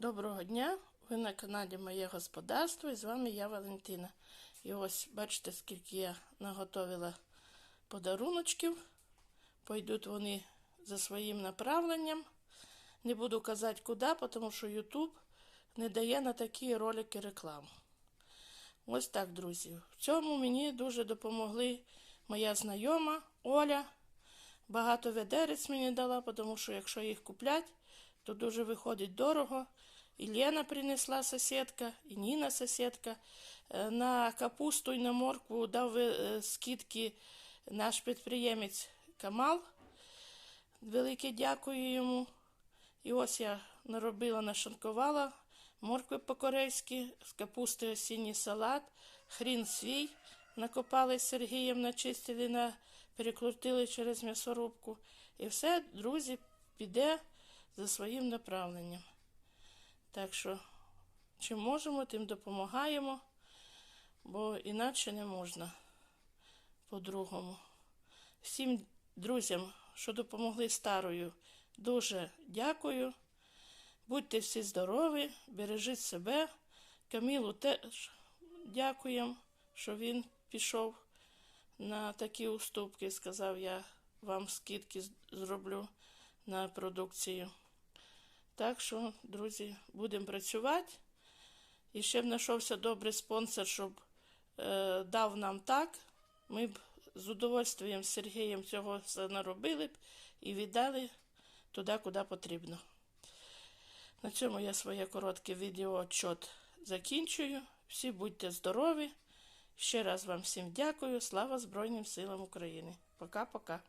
Доброго дня! Ви на каналі Моє Господарство і з вами я Валентина. І ось бачите, скільки я наготовила подаруночків. Пойдуть вони за своїм направленням. Не буду казати куди, тому що YouTube не дає на такі ролики рекламу. Ось так, друзі. В цьому мені дуже допомогли моя знайома Оля. Багато ведерець мені дала, тому що якщо їх куплять, то дуже виходить дорого. І Лена принесла сусідка, і Ніна сусідка. Е, На капусту і на моркву дав е, скидки наш підприємець Камал. Велике дякую йому. І ось я наробила, нашанкувала моркви по-корейськи, з капусти осінній салат, хрін свій. Накопали з Сергієм, начистили, на, перекрутили через м'ясорубку. І все, друзі, піде за своїм направленням. Так що, чим можемо, тим допомагаємо, бо інакше не можна по-другому. Всім друзям, що допомогли старою, дуже дякую. Будьте всі здорові, бережіть себе. Камілу теж дякуємо, що він пішов на такі уступки. Сказав, я вам скидки зроблю на продукцію. Так що, друзі, будемо працювати. І ще б знайшовся добрий спонсор, щоб е, дав нам так. Ми б з удовольствием з Сергієм цього наробили б і віддали туди, куди потрібно. На цьому я своє коротке відеоотчот закінчую. Всі будьте здорові. Ще раз вам всім дякую. Слава Збройним силам України. Пока-пока.